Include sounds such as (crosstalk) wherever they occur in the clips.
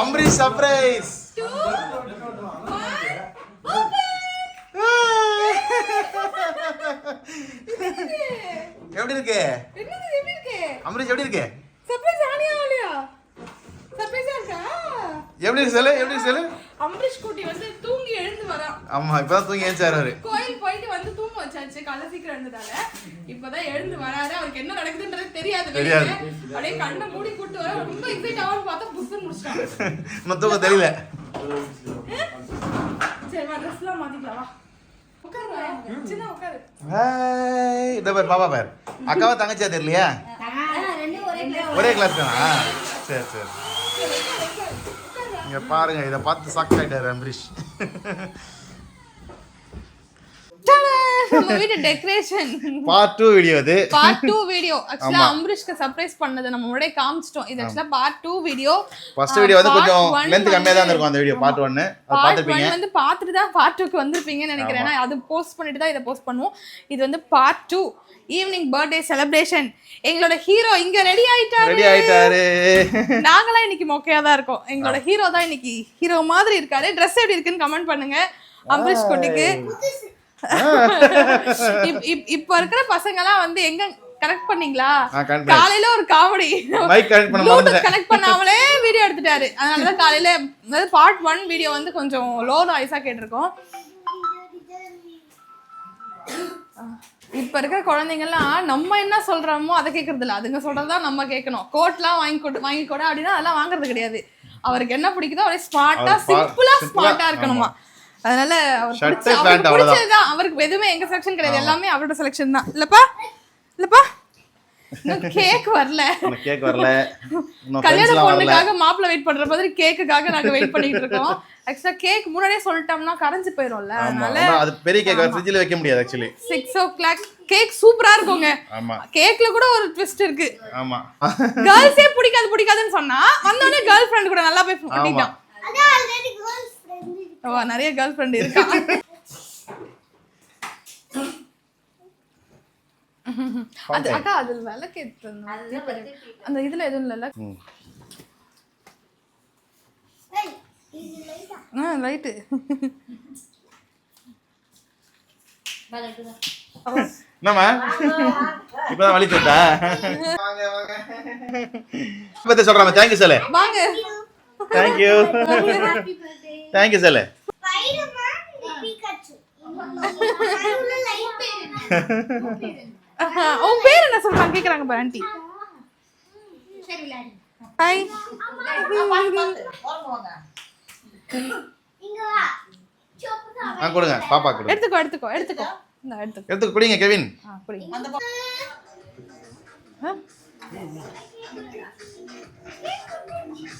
Ambareesh surprise எப்படி இருக்கு? என்னது எப்படி இருக்கு? அம்பரீஷ் எப்படி இருக்கு? சர்ப்ரைஸ் ஆனியா ஆலியா சர்ப்ரைஸா இருக்கா? எப்படி சொல்லு எப்படி சொல்லு? அம்பரீஷ் குட்டி வந்து தூங்கி எழுந்து வரான் ஆமா இப்பதான் தூங்கி ஏஞ்சாரு அவரு. கோயில் போயிட்டு வந்து தூங்க வச்சாச்சு காலை சீக்கிரம் எழுந்ததால இப்பதான் எழுந்து வராரு. அவருக்கு என்ன நடக்குதுன்றது தெரியாது தெரியாது. அப்படியே கண்ணை மூடி கூட்டு வர ரொம்ப எக்ஸைட் ஆகும் பார்த்தா புஷ்னு முடிச்சிட்டான் இன்னும் தூக்கம் தெரியல. சரி வா மாத்திக்கலாம் ஹாய் இந்த பேர் பாப்பா பேர். அக்காவா தங்கச்சியா தெரியலையா? ஒரே கிளாஸ் தானா? சரி சரி. நீங்கள் பாருங்கள் இதை பார்த்து சாக்காயிட்டார் அம்பரீஷ். (laughs) நம்ம வீட்டு டெக்கரேஷன் பார்ட் டூ வீடியோ இது பார்ட் டூ வீடியோ ஆக்சுவலா ஆமா. அம்பரீஷ்க்கு சர்ப்ரைஸ் பண்ணது. நம்ம முன்னாடியே காமிச்சிட்டோம். இது ஆக்சுவலா part two video first video வந்து கொஞ்சம் லென்த் கம்மியா தான் இருக்கும் அந்த வீடியோ பார்ட் ஒன்னு அது பார்ட் பார்த்துருப்பீங்க. ஒன் வந்து பார்த்துட்டு தான் பார்ட் டூக்கு வந்திருப்பீங்கன்னு நினைக்கிறேன். ஏன்னா அது போஸ்ட் பண்ணிட்டு தான் இதை போஸ்ட் பண்ணுவோம். இது வந்து part two evening birthday celebration எங்களோட ஹீரோ இங்க ரெடி ஆயிட்டாரு. ரெடி ஆயிட்டாரு. நாங்களாம் இன்னைக்கு மொக்கையா தான் இருக்கோம். எங்களோட ஹீரோ தான் இன்னைக்கு ஹீரோ மாதிரி இருக்காரு. Dress எப்படி இருக்குன்னு கமெண்ட் பண்ணுங்க. அம்பரீஷ் குட்டிக்கு. இப்ப இருக்கிற பசங்க எல்லாம் வந்து எங்க கனெக்ட் பண்ணீங்களா? காலையில ஒரு காமெடி. கனெக்ட் பண்ணாமலே வீடியோ எடுத்துட்டாரு. அதனாலதான் காலையில அதாவது பார்ட் ஒன் வீடியோ வந்து கொஞ்சம் லோ நாய்ஸா கேட்டிருக்கோம். இப்ப இருக்கிற குழந்தைங்கலாம் நம்ம என்ன சொல்றோமோ அதை கேக்குறது இல்ல. அதுங்க சொல்றதுதான் நம்ம கேட்கணும். கோட்லாம் வாங்கி கொடு வாங்கி கொடு அப்படின்னா அதெல்லாம் வாங்குறது கிடையாது. அவருக்கு என்ன பிடிக்குதோ அவரே ஸ்மார்ட்டா சிம்பிளா ஸ்மார்ட்டா இருக்கணுமா. அதனால அவருக்கு அவருக்கு எதுவுமே எங்க செலக்ஷன் கிடையாது. எல்லாமே அவரோட செலக்ஷன் தான். இல்லப்பா? இல்லப்பா? கேக் வரல. கேக் வரல. கல்யாண பொண்ணுக்காக மாப்பிள்ளை வெயிட் பண்ற மாதிரி கேக்குக்காக நாங்க வெயிட் பண்ணிட்டு இருக்கோம். ஆக்சுவலா கேக் முன்னாடியே சொல்லிட்டோம்னா கரைஞ்சு போயிரும்ல அதனால அது பெரிய கேக் ஃப்ரிட்ஜில் வைக்க முடியாது actually six o'clock cake சூப்பரா இருக்குங்க. ஆமா. கேக்ல கூட ஒரு ட்விஸ்ட் இருக்கு. ஆமா. கேர்ள்ஸே பிடிக்காது பிடிக்காதுன்னு சொன்னா கேர்ள் ஃப்ரெண்ட் கூட நல்லா போய் ஓ நிறைய கேர்ள் ஃப்ரெண்ட் இருக்கா? அது அக்கா அதுல விளக்கு. அந்த இதுல எதுவும் இல்லைல்ல. ஆ? லைட்டு என்னம்மா? இப்பதான் வழி சொல்லிட்டா பத்தி சொல்றாம தேங்க்யூ சொல்லு. வாங்க. தேங்க்யூ தேங்க்யூ ஆஹா, உன் பேர் என்ன சொல்றாங்க? கேக்குறாங்க பாரு ஆண்டி. ஹாய் ஆ கொடுங்க. பாப்பா கொடுங்க. எடுத்துக்கோ எடுத்துக்கோ எடுத்துக்கோ. இந்த எடுத்துக்கோ. எடுத்து குடிங்க கெவின். ஆ குடிங்க.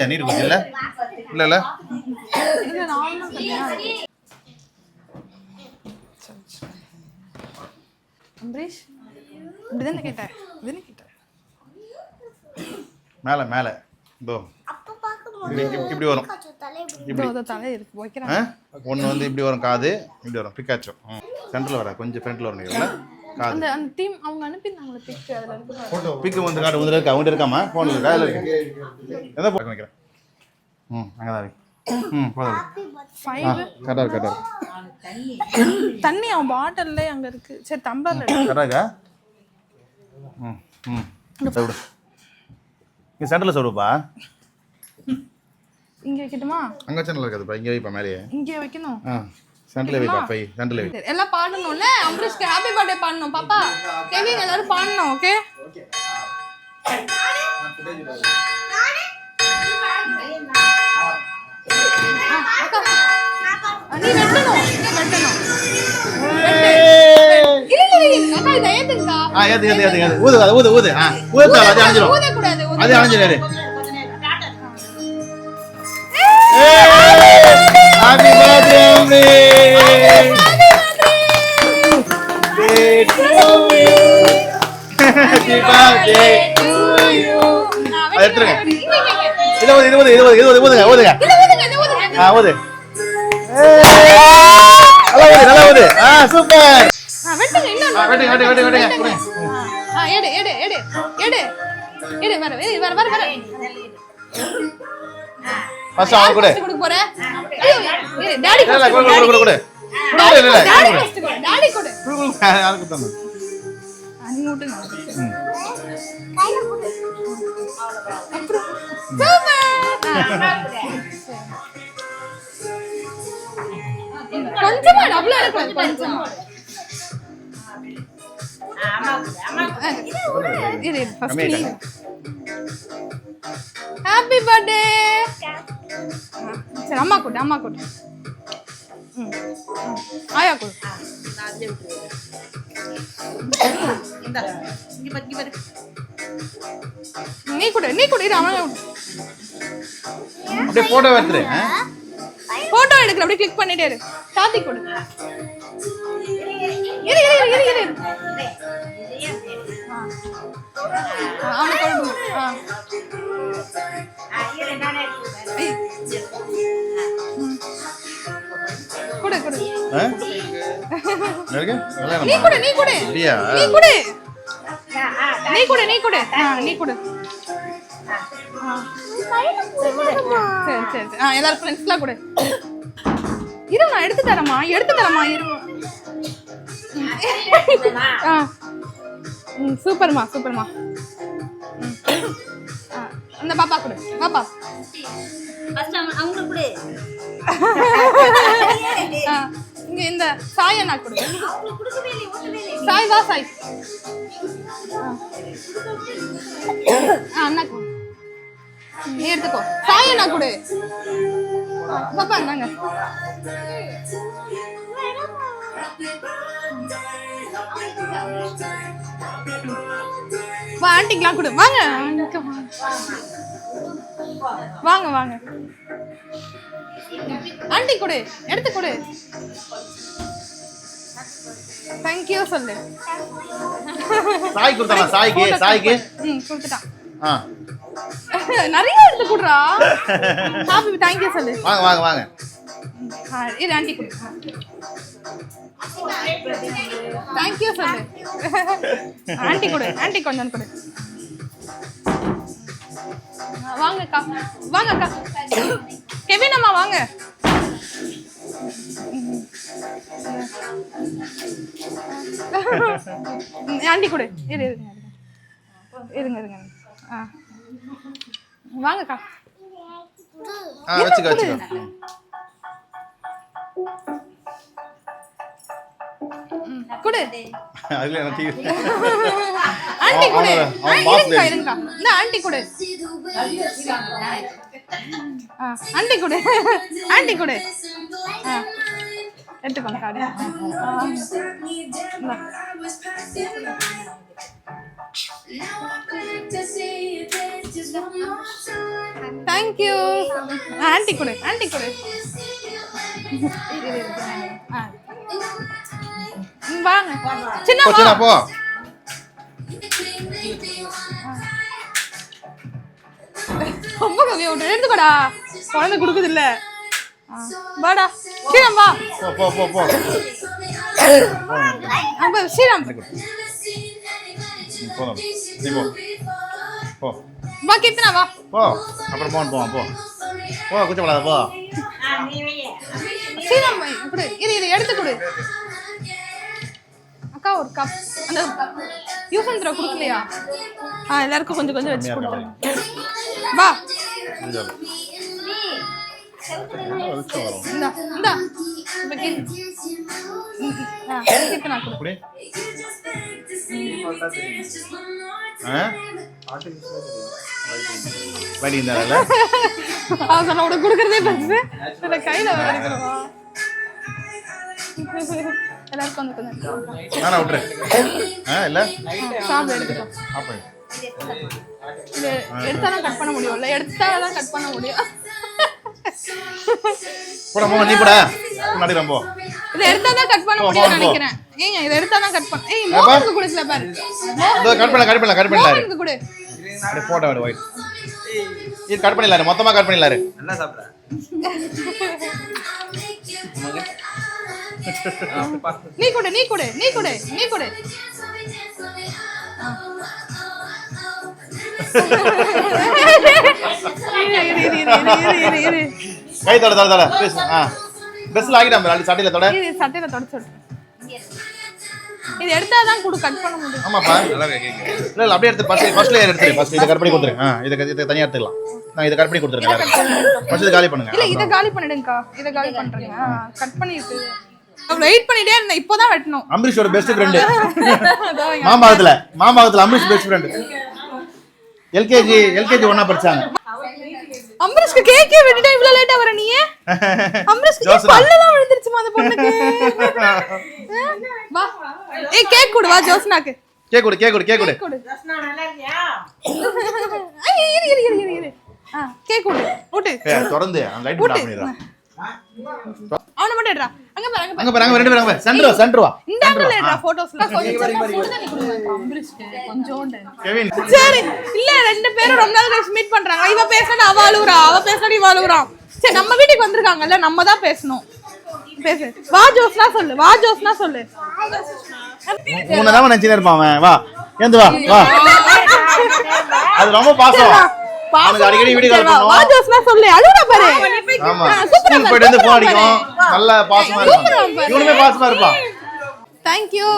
நீர் குடிச்சு இல்ல இல்ல. இல்ல. அம்பரீஷ் இப்படிதானே கேட்டேன் இதுன்னு கேட்டேன். மேல மேல. இதோ. இப்படி இப்படி வரும். இதோ தலை இருக்கு ஒன்று வந்து இப்படி வரும் காது. இப்படி வரும். பிக்காச்சோ. சென்டரில் வர கொஞ்சம் ஃப்ரண்ட்டில் இல்ல? காது அந்த அந்த டீம் அவங்க அனுப்பியிருந்தாங்களே பிக் அதுல இருக்கு பாரு. பிக்கு வந்து காட்டு வந்து இருக்கா? அவங்க இருக்காமா? ஃபோனில் இருக்கா? அதில் இருக்கு? எதை போட்டு வைக்கிறேன் ம் அங்கே தான் இருக்கு. ம் போதும். கரெக்டாக இருக்கு கரெக்டாக தண்ணி அவன் பாட்டில்ல அங்க இருக்கு. சரி டம்ளர்ல இருக்கா. ம் ம். விடு இங்கே சென்டரில் சொல்லுப்பா இங்க வைக்கட்டுமா? அங்கே சென்டரில் இருக்காதுப்பா. இங்கே வைப்பா மேலேயே. இங்கே வைக்கணும். ஆ. சென்டரில் வைப்பா பை சென்டரில் வை எல்லாம் பாடணும்ல? அம்பரீஷ்க்கு ஹாப்பி பர்த்டே பாடணும் பாப்பா. கெவின் எல்லாரும் பாடணும் ஓகே நீ வெட்டணும் வெட்டணும் ஊது அது ஊது ஊது. ஆ. ஊது அது அணைஞ்சிரும். ஊதக்கூடாது அது அணைஞ்சிரு பர்த்டே அம்ரி ஹாப்பி பர்த்டே அது எடுத்துருங்க. இது ஆ நல்லா நல்லா ஆ சூப்பர் வெட்டுங்க வெட்டுங்க வெட்டுங்க வெட்டுங்க எடு எடு எடு எடு எடு வர வர வர வர ஃபர்ஸ்ட் அவன் கொடு. ஃபர்ஸ்ட் கொடுக்க போற? டாடி கொடு கொடு கொடு கொடு. டாடி கொடு. ஃபர்ஸ்ட் கொடு டாடி கொடு. கொடு கொடு யாருக்கு தந்தது அனி விட்டு ம். அப்புறம்? கொஞ்சமா டபுள் எடுக்கலாம் கொஞ்சமா இரு இரு ஃபர்ஸ்ட் கம்மியா நீ ஹாப்பி பர்த்டே சரி அம்மா கொடு அம்மா கொடு ம். ஆயா கொடு நீ கொடு நீ கொடு இரு அவன் அப்படியே போட்டோ எடுத்துரு? போட்டோ எடுக்கிற அப்படியே கிளிக் பண்ணிட்டே இரு. கார்த்தி கொடு இரு இரு இரு இரு இரு. ஆ, அவனுக்கு நீ? கொடு நீ கொடு? நீ கொடு. நீ கொடு நீ கொடு. ஆ நீ கொடு. சரி சரி சரி. ஆ எல்லாரும் ஃப்ரெண்ட்ஸ்லாம் கொடு. இரு நான் எடுத்து தரேம்மா. எடுத்து தரேம்மா இரு. ஆ. ம் சூப்பர்மா சூப்பர்மா. அந்த பாப்பா கொடு பாப்பா. அவங்களுக்கு கொடு. ஆ, இங்க இந்த சாய் அண்ணா கொடு சாய் வா சாய். அண்ணா நீ எடுத்துக்கோ. சாய் அண்ணா கொடு. பாப்பா இந்தாங்க. வா ஆண்டிக்கலாம் கொடு. வாங்க வாங்க. வாங்க வாங்க. ஆண்டி கொடு. எடுத்து கொடு. தேங்க்யூ சொல்லு. சாய் கொடுத்தானா சாய்க்கு சாய்க்கு. ம் கொடுத்துட்டான் ஆ. (laughs) நிறைய எடுத்து கொடுறா. ஹாப்பி தேங்க்யூ சொல்லு. வாங்க வாங்க வாங்க. இரு ஆண்டி கொடு தேங்க்யூ சொல்லு. ஆண்டி கொடு ஆண்டி கொஞ்சம் கொடு. வாங்கக்கா வாங்கக்கா. கெவின் அம்மா வாங்க. ம், ஆண்டி கொடு இரு இருங்க இருங்க இருங்க இருங்க ஆ வாங்கக்கா ஆ வச்சுக்க வச்சுக்க ம், கொடு அதுல என்ன டீ ஆண்டி கொடு அவன் ஆ, அவன் boss இருங்கக்கா baby. இருங்கக்கா இந்த ஆண்டி கொடு ஆ, ஆண்டி கொடு. ஆண்டி கொடு. எடுத்துக்கோங்க கார்டு தேங்க்யூ ஆண்டி கொடு ஆண்டி கொடு. வாங்க. சின்ன போ. ரொம்ப கம்மியா விட்டு எடுத்துக்கோடா குழந்தை கொடுக்குது இல்ல வாடா. ஸ்ரீராம் வா. போ போ போ போ. அப்ப ஸ்ரீராம். ம், போதும் நீ போ. போ. வா கீர்த்தனா வா. போ. அப்புறம் போன் போவான் போ. போ குச்சப்படாத போ. ஸ்ரீராம் கொடு இரு இரு எடுத்து கொடு. அக்கா ஒரு கப் அந்த யூசன் த்ரோ கொடுக்கலையா? ஆ எல்லாருக்கும் கொஞ்சம் கொஞ்சம் வச்சு கொடுத்துருங்க. வா ஆ, ஆ கொடுக்கறதே இதுல கையில எல்லாருக்கும் வந்து கொஞ்சம் நானா விட்டுரு ஆ இல்ல சாப்பிட எடுத்துக்கோ அப்ப இது எடுத்தாதான் கட் பண்ண முடியும்ல? எடுத்தாதான் கட் பண்ண முடியும். போடா மாமா நீ போடா. முன்னாடி ரொம்ப இதை எடுத்தாதான் கட் பண்ண போ. நினைக்கிறேன். ஏங்க இதை எடுத்தாதான் கட் பண்ண ஏய் அப்பா. மோகனுக்கு கொடுக்கல பாரு. இதோ கட் பண்ணல கட் பண்ணல கட் மோகனுக்கு கொடு. அப்படியே போட்டோ விடு ஒயிட் இது கட் பண்ணிடலாரு மொத்தமா கட் பண்ணிடலாரு. நல்லா சாப்பிட்ற நீ கொடு நீ கொடு நீ கொடு நீ கொடு. கை தொட தொட தொட. ப்ளீஸ் ஆ. ட்ரெஸ்ல பாரு, அப்படி சட்டையில தொட. இரு, சட்டையில விடு. இது எடுத்தாதான் குடு கட் பண்ண முடியும். ஆமாப்பா. இல்ல இல்ல அப்படியே எடுத்து ஃபர்ஸ்ட் ஃபர்ஸ்ட் லேயர் எடுத்துரு ஃபர்ஸ்ட் இதை கட் பண்ணி கொடுத்துரு. ஆ இதை இதை தனியா எடுத்துக்கலாம். நான் இதை கட் பண்ணி கொடுத்துருக்கேன் ஃபர்ஸ்ட் இதை காலி பண்ணுங்க. இல்ல இத காலி பண்ணிடுங்கக்கா. இத காலி பண்றேங்க. கட் பண்ணிட்டு. வெயிட் பண்ணிட்டே இருந்தேன். இப்போதான் வெட்டணும். அம்பரீஷோட பெஸ்ட் ஃப்ரெண்டு. மாம்பாகத்துல மாம்பாகத்துல Ambareesh best friend LKG LKG ஒண்ணா படிச்சாங்க. அம்பரீஷ்க்கு கேக்கே விட்டுட்டா இவ்வளவு லேட்டா வர நீ அம்பரீஷ்க்கு ஜோசனா. பல்லெல்லாம் விழுந்துருச்சுமா அந்த பொண்ணுக்கு? வா. ஏய் கேக் கொடு வா ஜோஸ்னாக்கு கேக் கொடு கேக் கொடு கேக் கொடு. கேக் கொடு. ஐய், இரு இரு இரு இரு இரு. ஆ கேக் கொடு. ஏய், திறந்து அந்த லைட் ஆஃப் பண்ணிடுறா அவன மட்டும் அங்க பாரு அங்க பாரு அங்க பாரு அங்க ரெண்டு பேரும் அங்க பாரு. சென்டர் வா. போட்டோஸ்ல கொஞ்சம் சரி இல்ல ரெண்டு பேரும் ரொம்ப நாள் கழிச்சு மீட் பண்றாங்க. இவ பேசினா அவ அழுவுறா அவ பேசினா இவ அழுவுறா. சரி நம்ம வீட்டுக்கு வந்திருக்காங்கல்ல நம்ம தான் பேசணும். பேசு. வா ஜோஸ்னா சொல்லு வா ஜோஸ்னா சொல்லு. உன்னை தான் நினைச்சுனே இருப்பான் அவன். வா ஏந்து வா வா. அது ரொம்ப பாசம். அடிக்கடி வீடியோ கால் பண்ணுவோம் சொல்லு பாரு. ஆமா ஸ்கூல் போயிட்டு வந்து போன் அடிக்கும். நல்ல பாசமா இருப்பான். இவனுமே பாசமா இருப்பான். தேங்க் யூ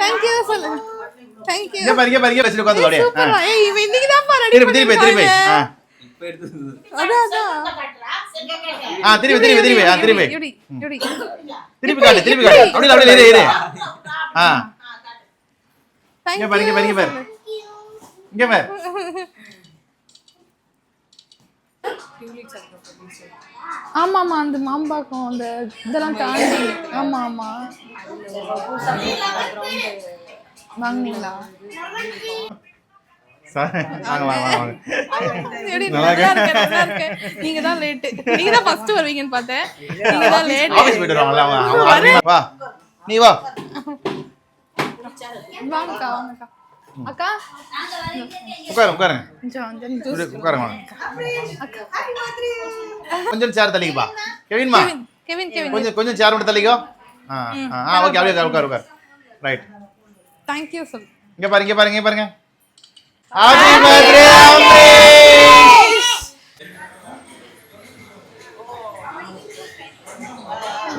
தேங்க் யூ சொல்லு. தேங்க் யூ இங்க பாரு இங்க பாரு இங்க வச்சுட்டு உட்காந்து அப்படியே ஆ. சூப்பரா. ஏய் இவ இன்னைக்கு தான் பாரு திருப்பி திருப்பி திருப்பி ஆ. அதான் அதான். ஆ திருப்பி திருப்பி திருப்பி ஆ திருப்பி யுடி யுடி. திருப்பி காட்டு திருப்பி காட்டு. அப்படியே அப்படியே இரு இரு. ஆ. தேங்க் இங்க பாரு இங்க பாரு இங்க பாரு. பாரு ஆமாமா அந்த மாம்பாக்கம் அந்த இதெல்லாம் தாண்டி. ஆமா ஆமா வாங்குனீங்களா நீங்க தான் லேட் நீங்க தான் ஃபர்ஸ்ட் வருவீங்கன்னு பார்த்தேன். நீங்க தான் லேட் நீ வா. வாங்கக்கா வாங்கக்கா. அக்கா? உட்காரு உட்காருங்க. உட்காருங்க வாங்க. கொஞ்சம் சேர் தள்ளிக்கப்பா கெவின்மா கெவின் கெவின் கெவின் கொஞ்சம் கொஞ்சம் சேர் மட்டும் தள்ளிக்கோ. ஆ ஆ, ஆ ஓகே அப்படியே உட்காரு உட்காரு ரைட் தேங்க் யூ சொல் இங்க பாருங்க இங்க பாருங்க இங்க பாருங்க. ஹாப்பி பர்த்டே அம்பரீஷ்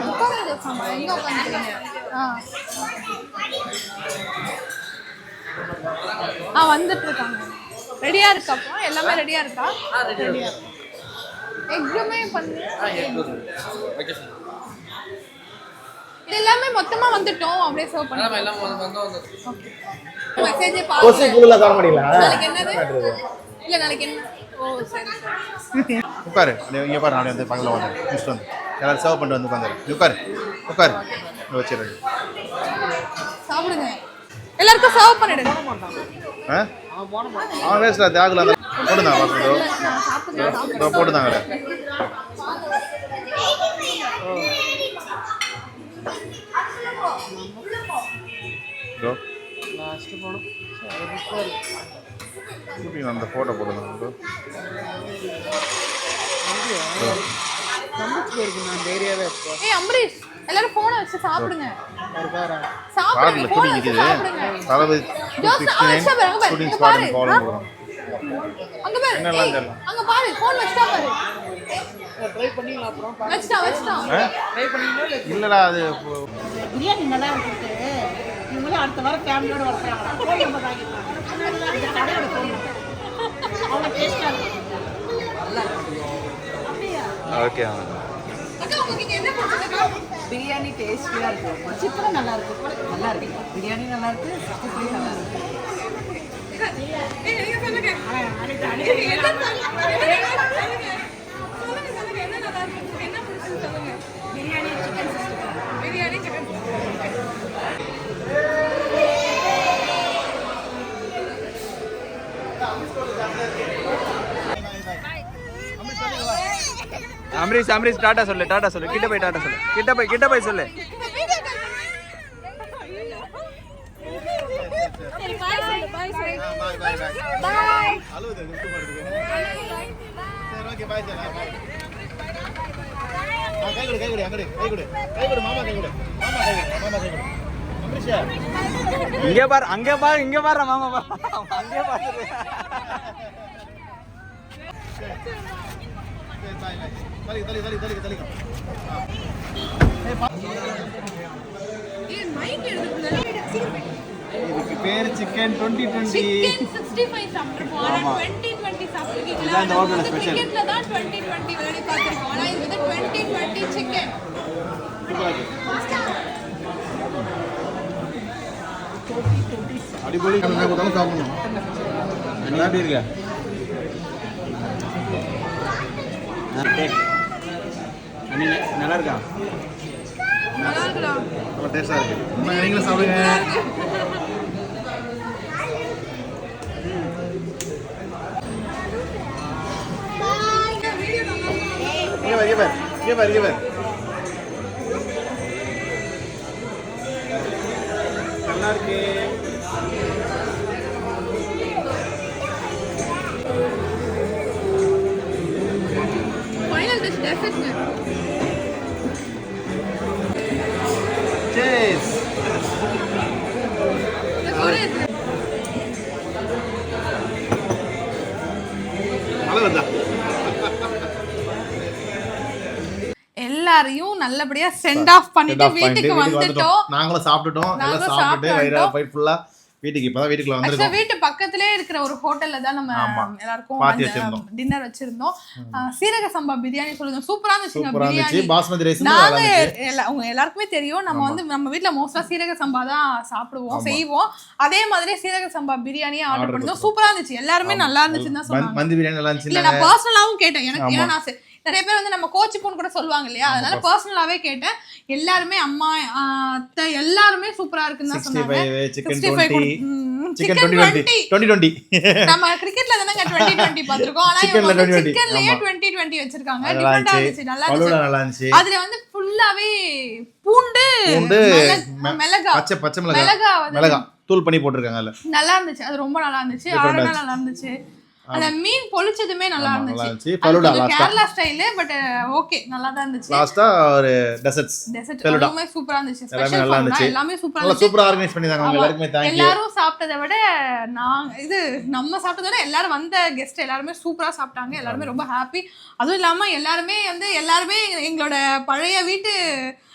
உட்காருங்க ஜோசம்மா எங்க உட்காந்துருக்கீங்க? ஆ. ஆ வந்துட்டு இருக்காங்க ரெடியா இருக்காப்பா எல்லாமே ரெடியா இருக்கா? ரெடியா எக்ஸாமே பண்ணு. இது எல்லாமே மொத்தமா வந்துட்டோம். அப்படியே சர்வ் பண்ணி மெசேஜ் கொசு பாருங்க. குழுல தர மாட்டீங்களா? நாளைக்கு என்னது? இல்ல நாளைக்கு என்ன? ஓ சரி சரி. உட்காரு. இங்க பாரு அப்படியே வந்து பக்கத்துல வந்து முடிச்சுட்டு வந்து. எல்லாரும் சர்வ் பண்ணிட்டு வந்து உட்காந்து உட்காரு. உட்காரு. வச்சிருங்க சாப்பிடுங்க. எல்லாருக்கும் சர்வ் பண்ணிடுங்க ஆ? அவன் வேஸ்ட்ல தியாகுல போட்டுதான் பசங்க போட்டுதாங்க அந்த ஃபோட்டோ போட்டுதான் இதோ. ஏய் அம்பரீஷ். எல்லாரும் போனை வச்சு சாப்பிடுங்க. சாப்பிடுங்க போனை வச்சு சாப்பிடுங்க. தளபதி ஜோஸ், வச்சா பாரு, அங்க பாரு, பாரு. அங்க பாரு. அங்க பாரு போன் வச்சா பாரு. வச்சிட்டா வச்சிட்டா. இல்லடா அது இப்போ- பிரியாணி நல்லா இருக்கு இவங்களும் அடுத்த வாரம் ஃபேமிலியோட வர்றாங்க. நம்பர் இந்த கடையோட இருக்கும் ஓகே அக்கா உங்களுக்கு என்ன பிடிச்சதுக்கா பிரியாணி டேஸ்டியாக இருக்கும். சிக்கனும் நல்லா இருக்கு. நல்லா இருக்கு. பிரியாணி நல்லா இருக்கு. சிக்ஸ்டி ஃபைவ் நல்லா இருக்கு? ஏய் நீங்க சொல்லுங்க ஏய், என்ன சொல்லுங்க? சொல்லுங்க, சொல்லுங்க, என்ன நல்லா இருக்கு? என்ன பிடிச்சது சொல்லுங்க. பிரியாணி சிக்கன் அம்ரீஷ் அம்ரீஷ் டாடா சொல்லு டாடா சொல்லு. கிட்ட போய் டாடா சொல்லு. கிட்ட போய் கிட்ட போய் சொல்லு. இங்க பாரு அங்க பாரு இங்க பாரு மாமா அங்கே பாரு இதுக்கு பேர் சிக்கன் டுவெண்ட்டி டுவெண்ட்டி. சிக்கன் 65 சாப்பிட்டிருப்போம் ஆனா 20 20 சாப்பிட்டிருக்கீங்களா இதான் இந்த நம்ம ஹோட்டலோட வந்து special. cricketல தான் 20 20 விளையாடி பார்த்திருக்கோம். ஆனா இது வந்து 20 20 சிக்கன். அடிப்பொலி கம்மியாக கொடுத்தாலும் சாப்பிடணும். நல்லா எப்படி இருக்க? நல்லா இருக்கா நல்லா டேஸ்டாக இருக்கு. அம்மா, நீங்களும் சாப்பிடுங்க. இங்கே பாரு இங்கே பாரு இங்கே நல்லா இருக்கு ஃபைனல் டெசர்ட்ங்க நல்லபடியா சென்ட் ஆஃப் பண்ணிட்டு வீட்டுக்கு வந்துட்டோம். நாங்களும் சாப்பிட்டுட்டோம். எல்லாம் சாப்பிட்டுட்டு போய் ஃபுல்லா வீட்டுக்கு இப்பதான் வீட்டுக்குள்ள வந்திருக்கோம். வீட்டு பக்கத்திலே இருக்கிற ஒரு ஹோட்டல்ல தான் நம்ம. எல்லாருக்கும். டின்னர் வச்சிருந்தோம். சீரக சம்பா பிரியாணி சொல்லுங்க. சூப்பரா இருந்துச்சு. பாஸ்மதி ரைஸ் நாங்க உங்க எல்லாருக்குமே தெரியும். நம்ம வந்து நம்ம வீட்ல மோஸ்டா சீரக சம்பா தான் சாப்பிடுவோம் செய்வோம். அதே மாதிரி சீரக சம்பா பிரியாணியே ஆர்டர் பண்ணிருந்தோம் சூப்பரா இருந்துச்சு. எல்லாருமே நல்லா இருந்துச்சுன்னு தான் சொன்னாங்க மந்தி பிரியாணி நல்லா இருந்துச்சு நான் பர்சனலாவும் கேட்டேன். எனக்கு ஏன்னா நான் நிறைய பேர் வந்து நம்ம கோச்சி போன் கூட சொல்லுவாங்க இல்லையா? அதனால பர்சனலாவே கேட்டேன். எல்லாருமே அம்மா அத்தை எல்லாருமே சூப்பரா இருக்குன்னு தான் சொன்னாங்க. ஃபைவ் சிக்கன் 65 டுவெண்ட்டி ம், chicken chicken twenty 20. Twenty twenty நம்ம கிரிக்கெட்ல தானங்க 20 20 பாத்துறோம் ஆனா Chickenல இவங்க வந்து 20, சிக்கன்லயே ஆமா. 20 20 வச்சிருக்காங்க? நல்லா டிஃபரெண்டா இருந்துச்சு. நல்லா இருந்துச்சு. அதுல வந்து ஃபுல்லாவே பூண்டு மிளகு- மிளகா பச்சை பச்சை மிளகா தூள் பண்ணி போட்டிருக்காங்க நல்லா இருந்துச்சு. அது ரொம்ப நல்லா இருந்துச்சு. ஆச்சு. நல்லா இருந்துச்சு. அந்த மீன் பொளிச்சதுமே நல்லா இருந்துச்சு. Falooda. Kerala style but okay நல்லா தான் இருந்துச்சு. லாஸ்டா ஒரு டெசர்ட்ஸ் டெசர்ட். எல்லாமே சூப்பரா இருந்துச்சு. எல்லாமே ஸ்பெஷல் நல்லா இருந்துச்சு. எல்லாமே சூப்பரா இருந்துச்சு. சூப்பரா ஆர்கனைஸ் பண்ணிருந்தாங்க அவங்க. ஆமா. எல்லாருக்குமே தேங்க்யூ எல்லாரும் சாப்பிட்டதை விட நான் இது நம்ம சாப்பிட்டதை விட எல்லாரும் வந்த கெஸ்ட் எல்லாருமே சூப்பரா சாப்பிட்டாங்க. எல்லாருமே ரொம்ப ஹாப்பி அதுவும் இல்லாம எல்லாருமே வந்து எல்லாருமே எங்களோட பழைய வீட்டு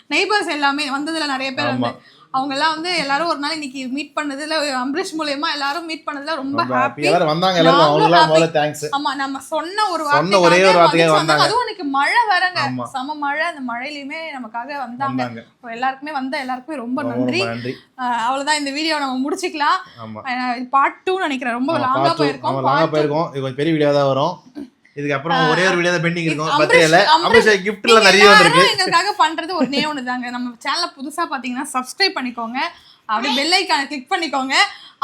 நெய்பர்ஸ் எல்லாமே வந்ததுல நிறைய பேர் வந்து அவங்க எல்லாம் வந்து எல்லாரும் ஒரு நாள் இன்னைக்கு மீட் பண்ணதுல அம்பரீஷ் மூலியமா எல்லாரும் மீட் பண்ணதுல ரொம்ப ஹாப்பி வந்தாங்க எல்லாரும் happy. முதல்ல தேங்க்ஸ் ஆமா நம்ம சொன்ன ஒரு சொன்ன ஒரே ஒரு மதிச்சு வந்தாங்க. அதுவும் இன்னைக்கு மழை வரங்க. செம மழை அந்த மழையிலுமே நமக்காக வந்தாங்க. எல்லாருக்குமே வந்த எல்லாருக்குமே ரொம்ப நன்றி. அவ்வளவுதான் இந்த வீடியோ நம்ம முடிச்சுக்கலாம். பார்ட் டூ நினைக்கிறேன். ரொம்ப லாங்கா போயிருக்கோம். லாங்கா. போயிருக்கோம். இது கொஞ்சம் பெரிய வீடியோ தான் வரும். இதுக்கப்புறம் ஒரே ஒரு வீடியோ பெண்டிங் இருக்கும். பர்த்டேல அம்பரீஷ் கிஃப்ட்ல நிறைய வந்திருக்கு. எங்களுக்காக பண்றது ஒண்ணே ஒண்ணுதாங்க. நம்ம சேனலை புதுசா பாத்தீங்கன்னா சப்ஸ்கிரைப் பண்ணிக்கோங்க. அப்படியே பெல் ஐக்கான கிளிக் பண்ணிக்கோங்க.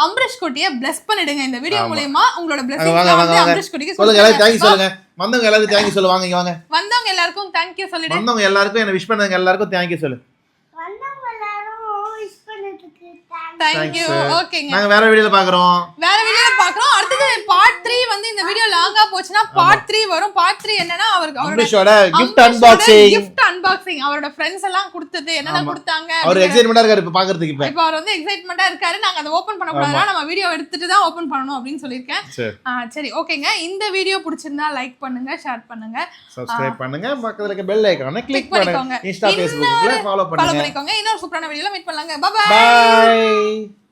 அம்பரீஷ் குட்டியை bless பண்ணிடுங்க. இந்த வீடியோ மூலயமா உங்களோட வாங்க வந்து வாங்க. அம்பரீஷ் குட்டிக்கு சொல்லுங்க எல்லாரும் தேங்க்யூ சொல்லுங்க சொல்லுங்க. வந்தவங்க எல்லாருக்கும் தேங்க்யூ சொல்லு. வாங்க வந்தவங்க எல்லாருக்கும் தேங்க்யூ சொல்லிடு. வந்தவங்க எல்லாருக்கும் என்ன விஷ் பண்ணவங்க எல்லாருக்கும் தேங்க்யூ சொல்லு வந்தவங்க எல்லாரும் விஷ் பண்ணதுக்கு தேங்க்யூ Thanks. ஓகேங்க நாங்க வேற வீடியோல பாக்குறோம். வேற வீடியோல பாக்குறோம். அடுத்தது பார்ட் த்ரீ வந்து இந்த வீடியோ லாங்கா போச்சுன்னா பார்ட் த்ரீ வரும். பார்ட் த்ரீ என்னன்னா அவருக்கு அவரோட கிஃப்ட் அன்பாக்சிங் கிஃப்ட் அன்பாக்சிங் அவரோட ஃப்ரெண்ட்ஸ் எல்லாம் கொடுத்தது. என்னென்ன. கொடுத்தாங்க அவர் எக்ஸைட்மெண்டா இருக்காரு இப்ப பாக்குறதுக்கு இப்ப. இப்போ அவர் வந்து எக்ஸைட்மெண்டா இருக்காரு. நாங்க அதை ஓபன் பண்ண கூடாது. நம்ம வீடியோ எடுத்துட்டு தான் ஓபன் பண்ணணும் அப்படின்னு சொல்லியிருக்கேன். சரி. ஓகேங்க இந்த வீடியோ பிடிச்சிருந்தா லைக் பண்ணுங்க ஷேர் பண்ணுங்க. சப்ஸ்கிரைப் பண்ணுங்க. பக்கத்துல இருக்க பெல் ஐகானை கிளிக் பண்ணுங்க. இன்ஸ்டா ஃபேஸ்புக்ல ஃபாலோ ஃபாலோ பண்ணுங்க. பண்ணிக்கோங்க. இன்னொரு சூப்பரான வீடியோல மீட் பண்ணலாங்க. Bye bye Bye.